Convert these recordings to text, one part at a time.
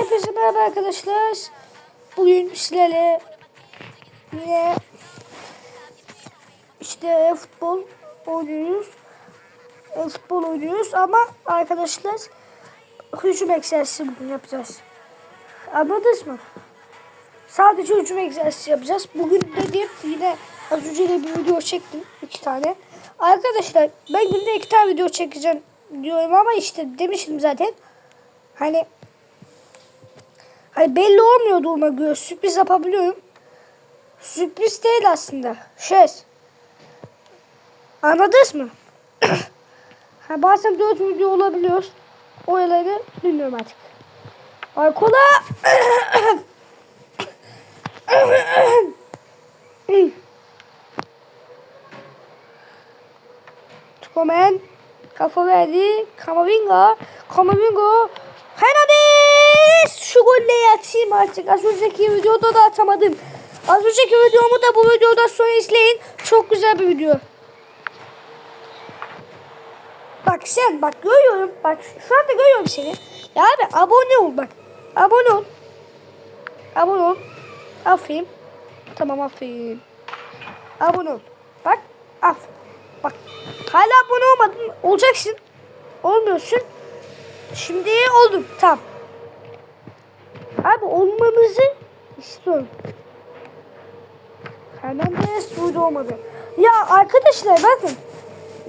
hepinize merhaba arkadaşlar. Bugün sizlerle yine işte futbol oynuyoruz. E, Futbol oynuyoruz ama arkadaşlar hücum egzersizi bugün yapacağız. Anladınız mı? Sadece hücum egzersizi yapacağız. Bugün dediğim yine az önce de bir video çektim. iki tane. Arkadaşlar ben günde iki tane video çekeceğim diyorum ama işte demiştim zaten. Hani Hani belli olmuyor duruma göre. Sürpriz yapabiliyorum. Sürpriz değil aslında. Şey. Anladınız mı? ha, bazen dört video olabiliyor. O yerleri bilmiyorum artık. Ay kola. Tukomen. Kafa verdi. Kamavinga. Kamavinga. Hernandez! Şu golleri atayım artık. Az önceki videoda da atamadım. Az önceki videomu da bu videodan sonra izleyin. Çok güzel bir video. Bak sen bak görüyorum. Bak şu anda görüyorum seni. Ya abi abone ol bak. Abone ol. Abone ol. Aferin. Tamam aferin. Abone ol. Bak. Aferin. Bak. Hala abone olmadın. Olacaksın. Olmuyorsun. Şimdi oldum. Tamam. Abi olmanızı istiyorum. Hernandez burada olmadı. Ya arkadaşlar bakın.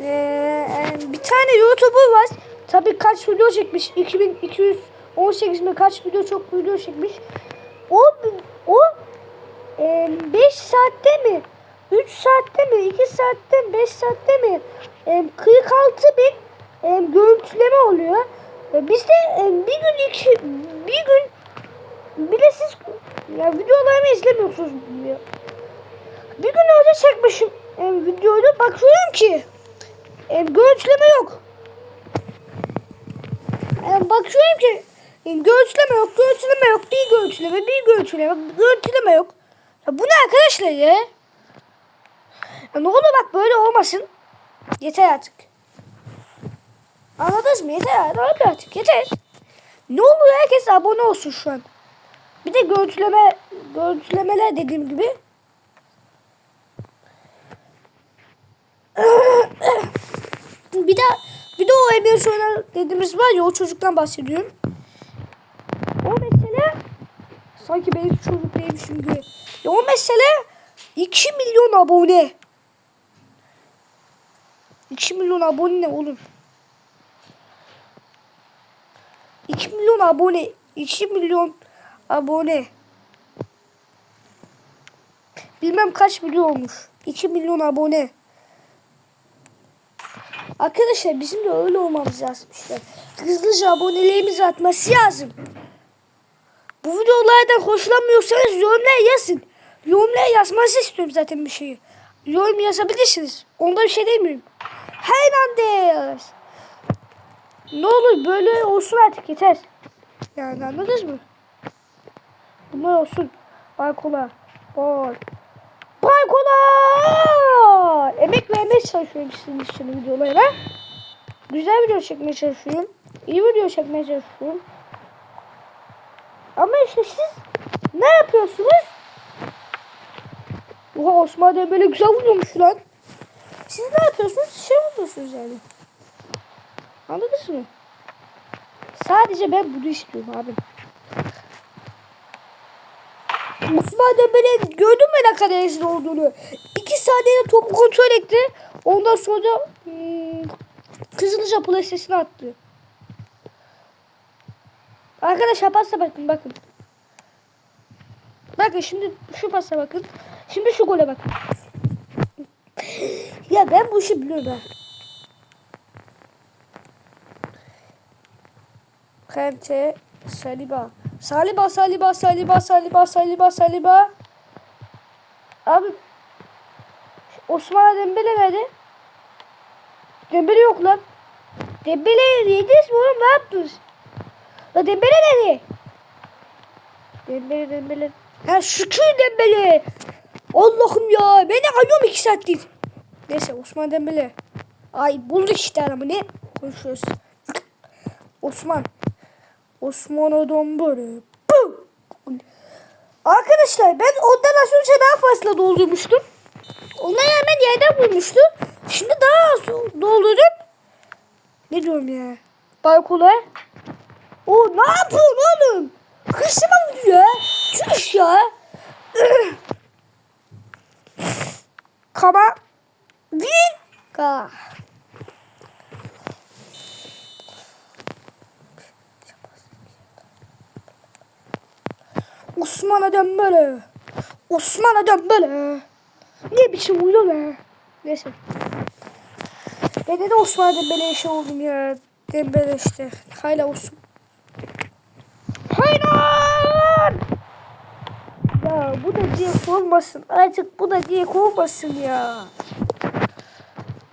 Ee, bir tane YouTuber var. Tabii kaç video çekmiş? 2218 mi kaç video çok video çekmiş. O o 5 saatte mi? 3 saatte mi? 2 saatte mi? 5 saatte mi? E, 46 bin e, görüntüleme oluyor. E, biz de e, bir gün iki bir gün bir de siz ya videolarımı izlemiyorsunuz diyor. Bir gün önce çekmişim e, videoyu bakıyorum ki e, görüntüleme yok. E, bakıyorum ki e, görüntüleme yok, görüntüleme yok, bir görüntüleme, bir görüntüleme, görüntüleme yok. Ya bu ne arkadaşlar ya? ya ne olur bak böyle olmasın. Yeter artık. Anladınız mı? Yeter artık yeter. Ne oluyor herkes abone olsun şu an. Bir de görüntüleme görüntülemeler dediğim gibi. bir de bir de o Emir Soyner dediğimiz var ya o çocuktan bahsediyorum. O mesele sanki benim çocuk değilmişim gibi. Ya o mesele 2 milyon abone. 2 milyon abone ne oğlum? 2 milyon abone. 2 milyon abone. Bilmem kaç milyon olmuş. 2 milyon abone. Arkadaşlar bizim de öyle olmamız lazım işte. Hızlıca abonelerimizi atması lazım. Bu videolardan hoşlanmıyorsanız yorumlara yazın. Yorumlara yazması istiyorum zaten bir şeyi. Yorum yazabilirsiniz. Onda bir şey demiyorum. Hernandez. Ne olur böyle olsun artık yeter. Yani anladınız mı? Bunlar olsun. Balkola. Bol. Balkola! Emek vermeye çalışıyorum sizin için videolara. Güzel video çekmeye çalışıyorum. İyi video çekmeye çalışıyorum. Ama işte siz ne yapıyorsunuz? Oha Osman Dembele güzel vuruyormuş lan. Siz ne yapıyorsunuz? Şey vuruyorsunuz yani. Anladınız mı? Sadece ben bunu istiyorum abi. Osman Dembele gördün mü ne kadar rezil olduğunu? İki saniyede topu kontrol etti. Ondan sonra hmm, Kızılca plasesini attı. Arkadaşlar pasa bakın bakın. Bakın şimdi şu pasa bakın. Şimdi şu gole bakın. ya ben bu işi biliyorum ben. Kante Saliba. Saliba Saliba Saliba Saliba Saliba Saliba. Abi Osman Dembele nerede? Dembele yok lan. Dembele yediniz mi oğlum ne yaptınız? La Dembele nerede? Dembele Dembele. Ha şükür Dembele. Allah'ım ya. Beni arıyorum iki saattir. Neyse Osman Dembele. Ay bulduk işte adamı ne konuşuyoruz. Osman. Osman adam böyle. Arkadaşlar ben ondan az önce daha fazla doldurmuştum. Ona rağmen yerden vurmuştu. Şimdi daha az doldurdum. Ne diyorum ya? Balkona. O ne yapıyorsun oğlum? Kışıma vuruyor. Çüş ya. Kama. Vin. Ka. Osman'a dönmeli. Osman'a dönmeli. Ne biçim uydu be. Neyse. Ben de Osman'a dönmeli şey oldum ya. Dönmeli işte. Hala Osman. Hayır. Ya bu da diye olmasın. Artık bu da diye olmasın ya.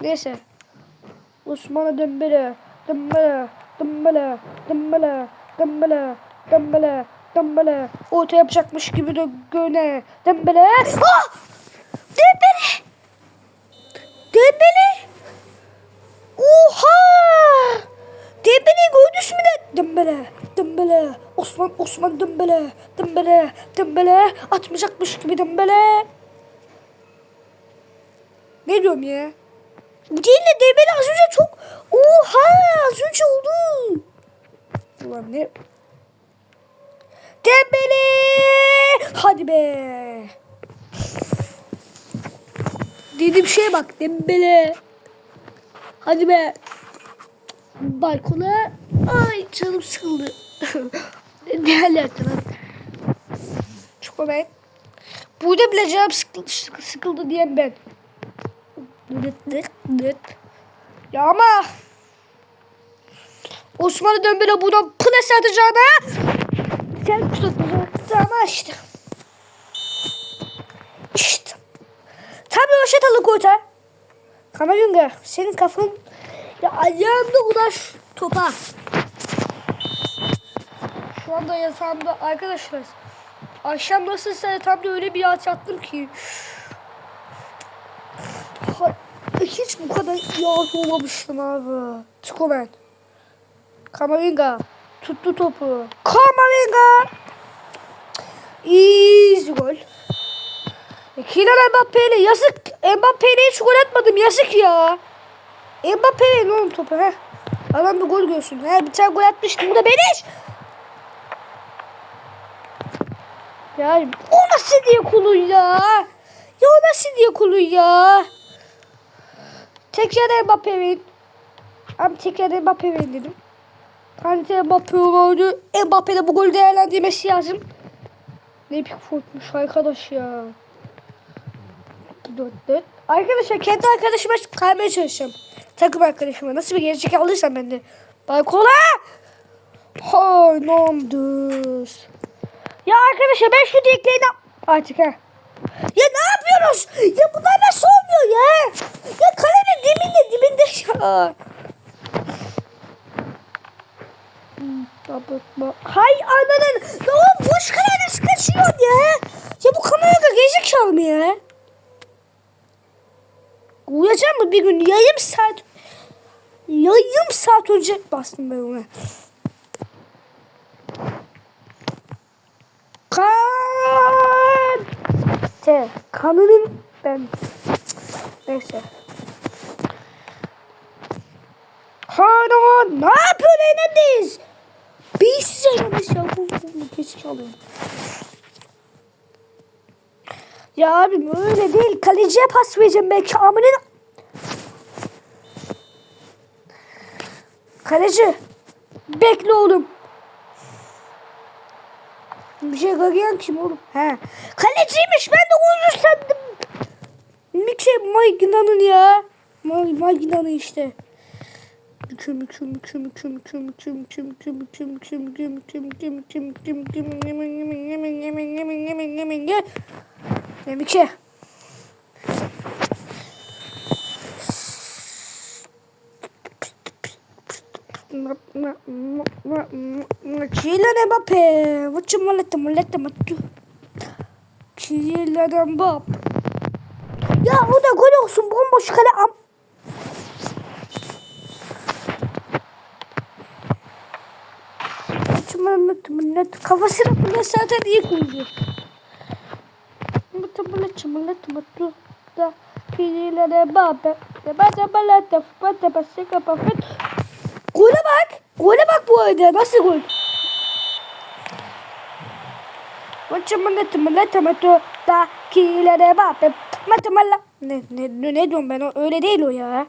Neyse. Osman'a dönmeli. Dönmeli. Dönmeli. Dönmeli. Dönmeli. Dönmeli. Dembele. Orta yapacakmış gibi de göne. Dembele. Ah! Dembele. Dembele. Oha! Dembele'yi gördünüz mü de? Dembele, Dembele, Osman, Osman Dembele, Dembele, Dembele, atmayacakmış gibi Dembele. Ne diyorum ya? Bu değil de Dembele az önce çok... Oha! Az önce oldu. Ulan ne? Dembele! Hadi be! Dediğim şeye bak Dembele. Hadi be. Balkona. Ay canım sıkıldı. ne alaka lan? Çok ben. Burada bile canım sıkıldı, sıkıldı, diyen ben. Dıt dıt dıt. Ya ama. Osmanlı Dembele buradan pınes atacağına. Sen tutacaksın ama işte. O şatalık orta. Kamerunga senin kafan ya ayağımda ulaş topa. Şu anda yatağımda arkadaşlar. Akşam nasılsa yatağımda öyle bir yat yattım ki. Hiç bu kadar yat olmamıştım abi. Tikomen. Kamavinga. Tuttu topu. Kamavinga. Easy gol. Kylian Mbappe'yle yazık. Mbappe'yle hiç gol atmadım yazık ya. Mbappe'yle ne oğlum topu he? Adam bir gol görsün. He bir tane gol atmıştım. Bu da beniş. Ya o nasıl diye kulun ya? Ya o nasıl diye kulun ya? Tekrar Mbappe'nin. Abi tekrar Mbappe'nin dedim. Hani Mbappe oldu. Mbappe'de bu golü değerlendirmesi lazım. Ne epik futmuş arkadaş ya. Dört dört. Arkadaşlar kendi arkadaşıma kaymaya çalışacağım. Takım arkadaşıma. Nasıl bir gelecek alırsam ben de. Balkona! Haynomdur. Ya arkadaşlar ben şu direklerini artık ha. Ya ne yapıyoruz? Ya bunlar nasıl olmuyor ya? Ya kalenin dibinde dibinde ya. Hmm, Kapatma. Hay ananın. Ya oğlum boş kaleye nasıl kaçıyorsun ya? Ya bu kamerada gezekalı mı ya? Uyuyacağım mı bir gün? Yayım saat yayım saat önce bastım ben ona. Kan. Te, kanının ben. Neyse. Hanon ne yapıyorsun Enes? Size Enes ya bu bu kesik alıyorum. Ya abim öyle değil. Kaleciye pas vereceğim belki amının. Kaleci. Bekle oğlum. Bir şey gagayan kim oğlum? He. Kaleciymiş ben de oyuncu sandım. Mike Magina'nın ya. Magina işte. Mükü mükü mükü mükü mükü mükü mükü mükü mükü mükü mükü mükü mükü mükü mükü mükü yemen yemen yemen yemen yemen yemen yemen yemen Mike. Kylian Mbappe. Vuçu mulette mulette mutlu. Kylian Mbappe. Ya o da gol olsun bomboş kale am. Mıtı mıtı Kafasına bile zaten iyi koyuyor. Mıtı mıtı mıtı mıtı da Pililere babe. Bada balata bada basika papet. Gole bak. Gole bak bu arada. Nasıl gol? Mıtı mıtı mıtı mıtı da Pililere babe. Mıtı mıtı ne, ne, ne diyorum ben öyle değil o ya.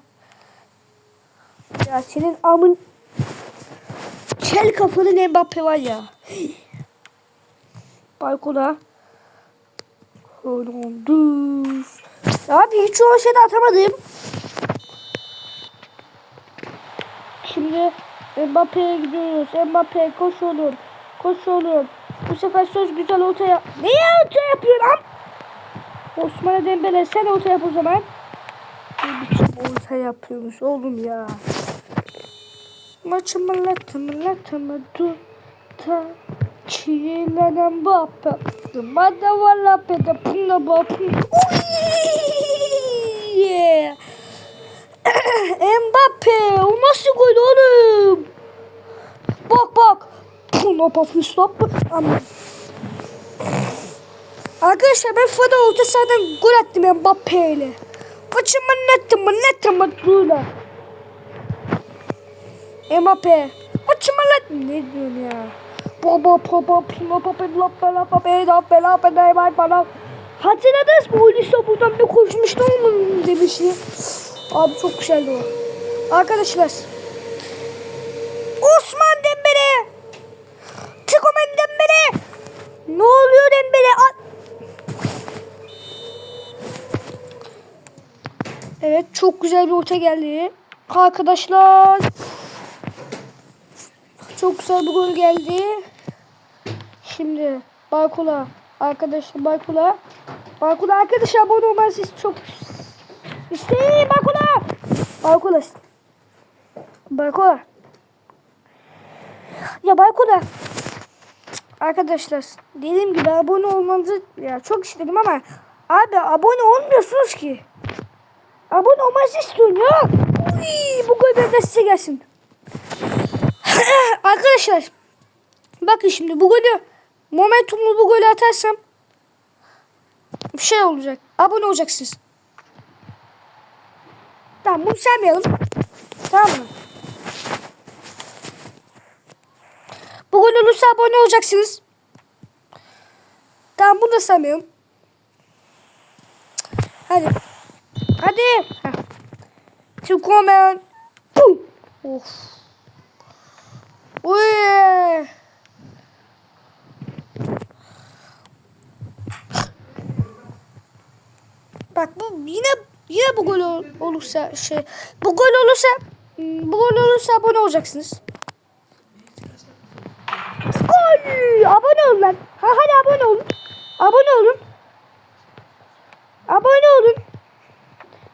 Ya senin amın kel kafalı Mbappe var ya. Baykola. Hollandus. Abi hiç o şeyde atamadım. Şimdi Mbappe'ye gidiyoruz. Mbappe koş oğlum. Koş oğlum. Bu sefer söz güzel ortaya. Niye ortaya yapıyorsun lan? Osman Dembele sen orta yap o zaman. Ne biçim orta yapıyormuş oğlum ya. Maçımı latımı latımı du ta çiğlenen bapı. Mada valla pede punda bapı. Mbappe o nasıl gol oğlum? Bak bak. Puna bapı stop. Aman. Arkadaşlar ben Fada orta sahadan gol attım Mbappe ile. Maçımı netimi netimi duyla. Mbappe. Maçımı net... Ne diyorsun ya? Baba baba pima papa la la papa la la la la bana. Hatırladınız mı? Ulisa buradan bir koşmuştu onun demişti. Abi çok güzeldi o. Arkadaşlar. Osman Dembele. Tikomen Dembele. Ne oluyor Dembele? Evet çok güzel bir orta geldi. Arkadaşlar. Çok güzel bir gol geldi. Şimdi Baykula arkadaşlar Baykula Baykula arkadaşlar abone olmanızı çok isteyin Baykula Baykula Baykula ya Baykula Arkadaşlar dediğim gibi abone olmanızı ya çok istedim ama abi abone olmuyorsunuz ki. Abone olmanızı istiyorum ya. Uy, bu gol de size gelsin. Arkadaşlar bakın şimdi bu golü momentumlu bu golü atarsam bir şey olacak. Abone olacaksınız. Tamam bunu saymayalım. Tamam mı? Bu gol olursa abone olacaksınız. Tamam bunu da saymayalım. Hadi. Hadi. To comment. Boom. Of. Uy. Bak bu yine yine bu gol ol- olursa şey bu gol olursa hmm, bu gol olursa abone olacaksınız. Gol! Abone olun lan. Ha hadi abone olun. Abone olun. Abone olun.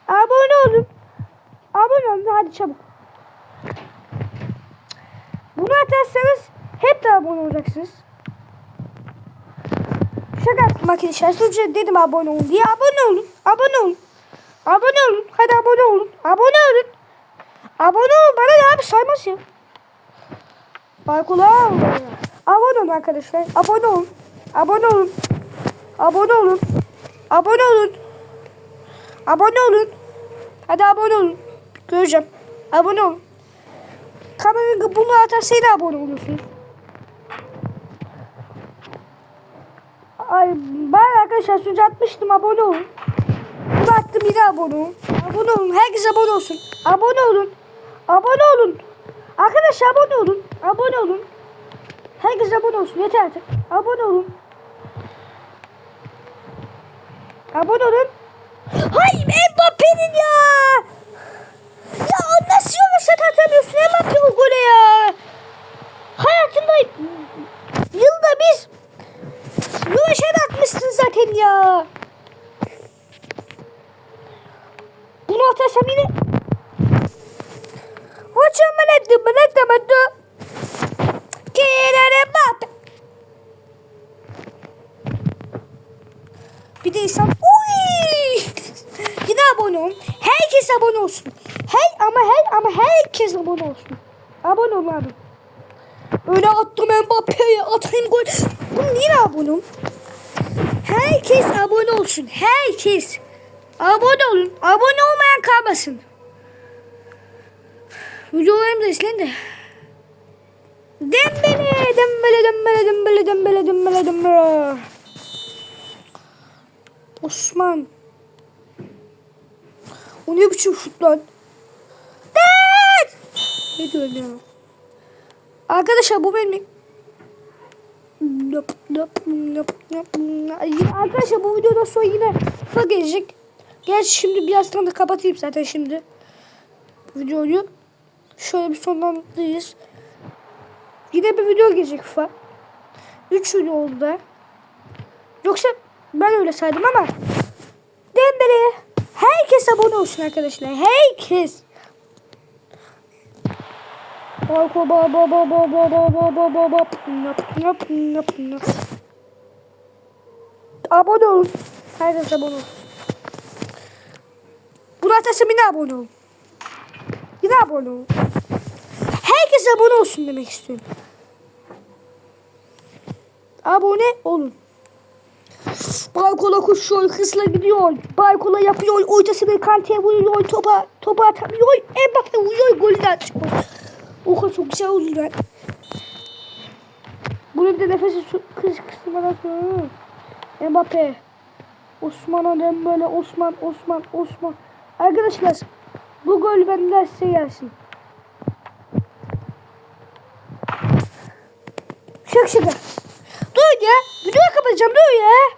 Abone olun. Abone olun hadi çabuk. Bunu atarsanız hep de abone olacaksınız. Şaka arkadaşlar. Sadece dedim abone olun diye. Abone olun. Abone olun. Abone olun. Hadi abone olun. Abone olun. Abone olun. Bana ne abi saymaz ya. Baykula Abone olun arkadaşlar. Abone olun. Abone olun. Abone olun. Abone olun. Abone olun. Hadi abone olun. Göreceğim. Abone olun. Kameranın bunu atarsaydı abone olursunuz. Ay ben arkadaşlar sucu atmıştım abone olun. Bunu attım yine abone olun. Abone olun. Herkes abone olsun. Abone olun. Abone olun. Arkadaşlar abone olun. Abone olun. Herkes abone olsun. Yeter artık. Abone olun. Abone olun. Hayır Mbappe'nin. Ya yumuşak atamıyorsun Mbappe o gole ya. Hayatında yılda biz yumuşak atmışsın zaten ya. Bunu atarsam yine Hocam bana de bana de bana de Kerere Mbappe Bir de insan Uy! Yine abone olun. Herkes abone olsun. Hey ama hey ama herkes abone olsun. Abone olun abi. Öyle attım Mbappe'ye atayım gol. Bu niye abonum? Herkes abone olsun. Herkes. Abone olun. Abone olmayan kalmasın. Videolarımı da izleyin de. Dembele, dembele, dembele, dembele, dembele, dembele, dembele. Osman. O ne biçim şut lan? Ne diyorsun ya? Arkadaşlar bu benim... Arkadaşlar bu videodan sonra yine FIFA gelecek. Gerçi şimdi birazdan da kapatayım zaten şimdi. Videoyu. Şöyle bir sonlandırırız. Yine bir video gelecek FIFA. 3 video oldu da. Yoksa ben öyle saydım ama Dembele herkes abone olsun arkadaşlar. Herkes. Balko ba ba ba ba ba ba ba ba ba ba nap nap nap nap. Abone olun. Herkes abone olsun. Buna atarsam yine abone olun. Yine abone olun. Herkes abone olsun demek istiyorum. Abone olun. Balkona koşuyor, hızla gidiyor. Balkona yapıyor, ortasını kanteye vuruyor, topa, topa atamıyor. Mbappe vuruyor, golü de atıyor. Oha çok güzel oldu lan. Bunu bir de nefesi kız kısmadan sonra. Mbappe. Osman Dembele, Osman, Osman, Osman. Arkadaşlar bu gol benden size gelsin. Şaka şaka. Dur ya. Videoyu kapatacağım. Dur ya.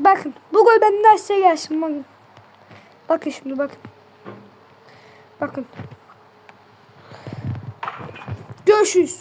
Bakın. Bu gol benden size gelsin. Bakın. Bakın şimdi bakın. Bakın. Görüşürüz.